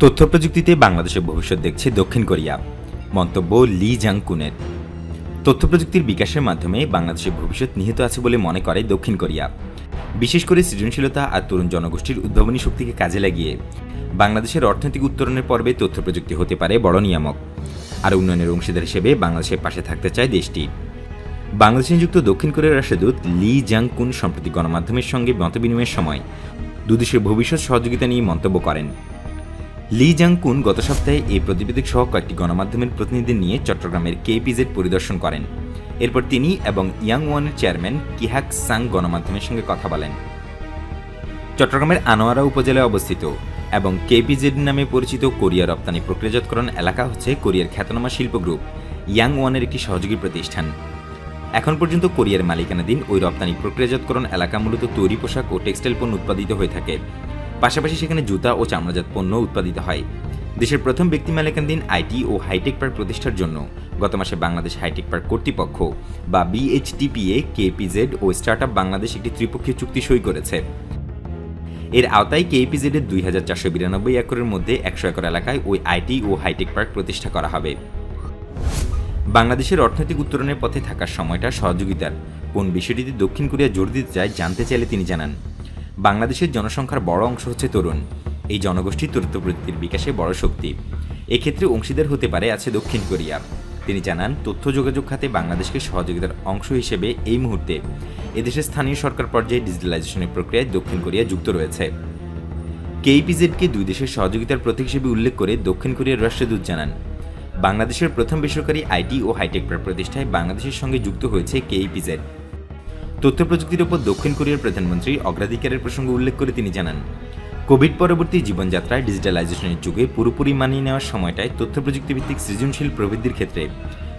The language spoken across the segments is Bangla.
তথ্য প্রযুক্তিতে বাংলাদেশের ভবিষ্যৎ দেখছে দক্ষিণ কোরিয়া। মন্তব্য লি জাংকুনের। তথ্য প্রযুক্তির বিকাশের মাধ্যমে বাংলাদেশের ভবিষ্যৎ নিহিত আছে বলে মনে করে দক্ষিণ কোরিয়া। বিশেষ করে সৃজনশীলতা আর তরুণ জনগোষ্ঠীর উদ্ভাবনী শক্তিকে কাজে লাগিয়ে বাংলাদেশের অর্থনৈতিক উত্তরণের পর্বে তথ্য প্রযুক্তি হতে পারে বড় নিয়ামক। আর উন্নয়নের অংশীদার হিসেবে বাংলাদেশের পাশে থাকতে চায় দেশটি। বাংলাদেশে নিযুক্ত দক্ষিণ কোরিয়ার রাষ্ট্রদূত লি জাং কুন সম্প্রতি গণমাধ্যমের সঙ্গে মতবিনিময়ের সময় দুদেশের ভবিষ্যৎ সহযোগিতা নিয়ে মন্তব্য করেন। লি জাং কুন গত সপ্তাহে এই প্রতিবেদক সহ কয়েকটি গণমাধ্যমের প্রতিনিধি নিয়ে চট্টগ্রামের কেপিজেড পরিদর্শন করেন। এরপর তিনি এবং ইয়াং ওয়ানের চেয়ারম্যান কিহাক সাং গণমাধ্যমের সঙ্গে কথা বলেন। চট্টগ্রামের আনোয়ারা উপজেলায় অবস্থিত এবং কেপিজেড নামে পরিচিত কোরিয়া রপ্তানি প্রক্রিয়াজাতকরণ এলাকা হচ্ছে কোরিয়ার খ্যাতনামা শিল্প গ্রুপ ইয়াং ওয়ানের একটি সহযোগী প্রতিষ্ঠান। এখন পর্যন্ত কোরিয়ার মালিকানাধীন ওই রপ্তানি প্রক্রিয়াজাতকরণ এলাকা মূলত তৈরি পোশাক ও টেক্সটাইল পণ্য উৎপাদিত হয়ে থাকে। পাশাপাশি সেখানে জুতা ও চামড়াজাত পণ্য উৎপাদিত হয়। দেশের প্রথম ব্যক্তি মালিকানাধীন আইটি ও হাইটেক পার্ক প্রতিষ্ঠার জন্য গত মাসে বাংলাদেশ হাইটেক পার্ক কর্তৃপক্ষ বা বিএইচটিপিএ, কেপিজেড ও স্টার্টআপ বাংলাদেশ একটি ত্রিপক্ষীয় চুক্তি সই করেছে। এর আওতায় কেপিজেডের দুই হাজার চারশো বিরানব্বই একরের মধ্যে একশো একর এলাকায় ওই আইটি ও হাইটেক পার্ক প্রতিষ্ঠা করা হবে। বাংলাদেশের অর্থনৈতিক উত্তরণের পথে থাকার সময়টা সহযোগিতার। কোন বিষয়টিতে দক্ষিণ কোরিয়া জোর দিতে চায় জানতে চাইলে তিনি জানান। বাংলাদেশের জনসংখ্যার বড় অংশ হচ্ছে তরুণ। এই জনগোষ্ঠী তথ্য প্রযুক্তির বিকাশে বড় শক্তি। এক্ষেত্রে অংশীদার হতে পারে আছে দক্ষিণ কোরিয়া। তিনি জানান, তথ্য যোগাযোগ খাতে বাংলাদেশকে সহযোগিতার অংশ হিসেবে এই মুহূর্তে এদেশের স্থানীয় সরকার পর্যায়ে ডিজিটালাইজেশনের প্রক্রিয়ায় দক্ষিণ কোরিয়া যুক্ত রয়েছে। কেইপিজেডকে দুই দেশের সহযোগিতার প্রতীক হিসেবে উল্লেখ করে দক্ষিণ কোরিয়ার রাষ্ট্রদূত জানান, বাংলাদেশের প্রথম বেসরকারি আইটি ও হাইটেক প্রতিষ্ঠায় বাংলাদেশের সঙ্গে যুক্ত হয়েছে কেইপিজেড। তথ্য প্রযুক্তির ওপর দক্ষিণ কোরিয়ার প্রধানমন্ত্রী অগ্রাধিকারের প্রসঙ্গ উল্লেখ করে তিনি জানান, কোভিড পরবর্তী জীবনযাত্রায় ডিজিটালাইজেশনের যুগে পুরোপুরি মানিয়ে নেওয়ার সময়টায় তথ্য প্রযুক্তি ভিত্তিক সৃজনশীল প্রবৃদ্ধির ক্ষেত্রে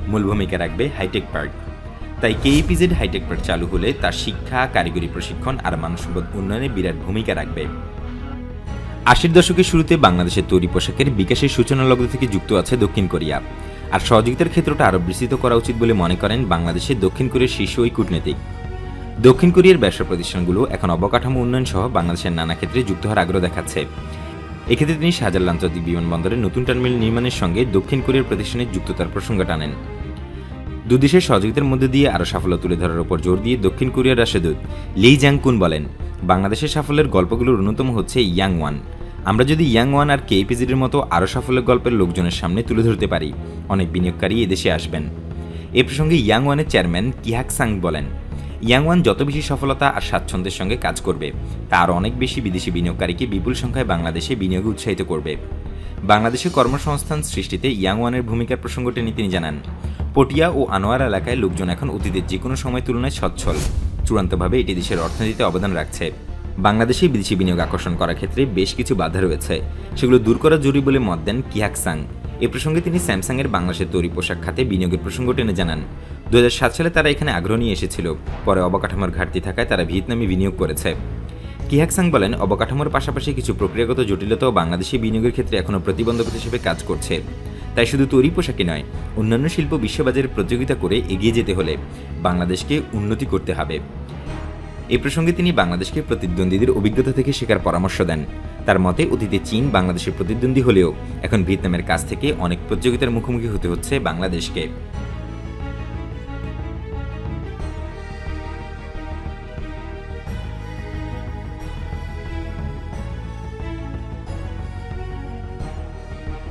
মূল ভূমিকা রাখবে হাইটেক পার্ক। তাই কেইপিজেড হাইটেক পার্ক চালু হলে তার শিক্ষা, কারিগরি প্রশিক্ষণ আর মানব সম্পদ উন্নয়নে বিরাট ভূমিকা রাখবে। আশির দশকের শুরুতে বাংলাদেশের তৈরি পোশাকের বিকাশের সূচনা লগ্ন থেকে যুক্ত আছে দক্ষিণ কোরিয়া। আর সহযোগিতার ক্ষেত্রটা আরও বিস্তৃত করা উচিত বলে মনে করেন বাংলাদেশের দক্ষিণ কোরিয়ার শীর্ষ ওই কূটনীতিক। দক্ষিণ কোরিয়ার ব্যবসা প্রতিষ্ঠানগুলো এখন অবকাঠামো উন্নয়ন সহ বাংলাদেশের নানা ক্ষেত্রে যুক্ত হওয়ার আগ্রহ দেখাচ্ছে। এক্ষেত্রে তিনি শাহজালাল আন্তর্জাতিক বিমানবন্দরের নতুন টার্মিনাল নির্মাণের সঙ্গে দক্ষিণ কোরিয়ার প্রতিষ্ঠানের যুক্ততার প্রসঙ্গ টানেন। দুদেশের সহযোগিতার মধ্যে দিয়ে আরও সাফল্য তুলে ধরার উপর জোর দিয়ে দক্ষিণ কোরিয়ার রাষ্ট্রদূত লি জাংকুন বলেন, বাংলাদেশের সাফল্যের গল্পগুলোর অন্যতম হচ্ছে ইয়াং ওয়ান। আমরা যদি ইয়াং ওয়ান আর কেপিজিডির মতো আরও সাফল্যের গল্পের লোকজনের সামনে তুলে ধরতে পারি, অনেক বিনিয়োগকারী এদেশে আসবেন। এ প্রসঙ্গে ইয়াং ওয়ানের চেয়ারম্যান কিহাক সাং বলেন ইয়াং ওয়ান যত বেশি সফলতা আর স্বাচ্ছন্দ্যের সঙ্গে কাজ করবে, তা আরও অনেক বেশি বিদেশি বিনিয়োগকারীকে বিপুল সংখ্যায় বাংলাদেশে বিনিয়োগে উৎসাহিত করবে। বাংলাদেশে কর্মসংস্থান সৃষ্টিতে ইয়াং ওয়ানের ভূমিকার প্রসঙ্গ টেনে তিনি জানান, পটিয়া ও আনোয়ার এলাকায় লোকজন এখন অতীতের যে কোনো সময় তুলনায় সচ্ছল, চূড়ান্তভাবে এটি দেশের অর্থনীতিতে অবদান রাখছে। বাংলাদেশে বিদেশি বিনিয়োগ আকর্ষণ করার ক্ষেত্রে বেশ কিছু বাধা রয়েছে, সেগুলো দূর করা জরুরি বলে মত দেন কিহাক সাং। এ প্রসঙ্গে তিনি স্যামসাংয়ের বাংলাদেশের তৈরি পোশাক খাতে বিনিয়োগের প্রসঙ্গ টেনে জানান। দু হাজার সাত সালে তারা এখানে আগ্রহ নিয়ে এসেছিল। পরে অবকাঠামোর ঘাটতি থাকায় তারা ভিয়েতনামে বিনিয়োগ করেছে। কিহাক সাং বলেন, অবকাঠামোর পাশাপাশি কিছু প্রক্রিয়াগত জটিলতাও বাংলাদেশি বিনিয়োগের ক্ষেত্রে এখনও প্রতিবন্ধকতা হিসেবে কাজ করছে। তাই শুধু তৈরি পোশাকই নয়, অন্যান্য শিল্প বিশ্ববাজারে প্রতিযোগিতা করে এগিয়ে যেতে হলে বাংলাদেশকে উন্নতি করতে হবে। এ প্রসঙ্গে তিনি বাংলাদেশকে প্রতিদ্বন্দ্বীদের অভিজ্ঞতা থেকে শেখার পরামর্শ দেন। তার মতে, অতীতে চীন বাংলাদেশের প্রতিদ্বন্দ্বী হলেও এখন ভিয়েতনামের কাছ থেকে অনেক প্রতিযোগিতার মুখোমুখি হতে হচ্ছে বাংলাদেশকে।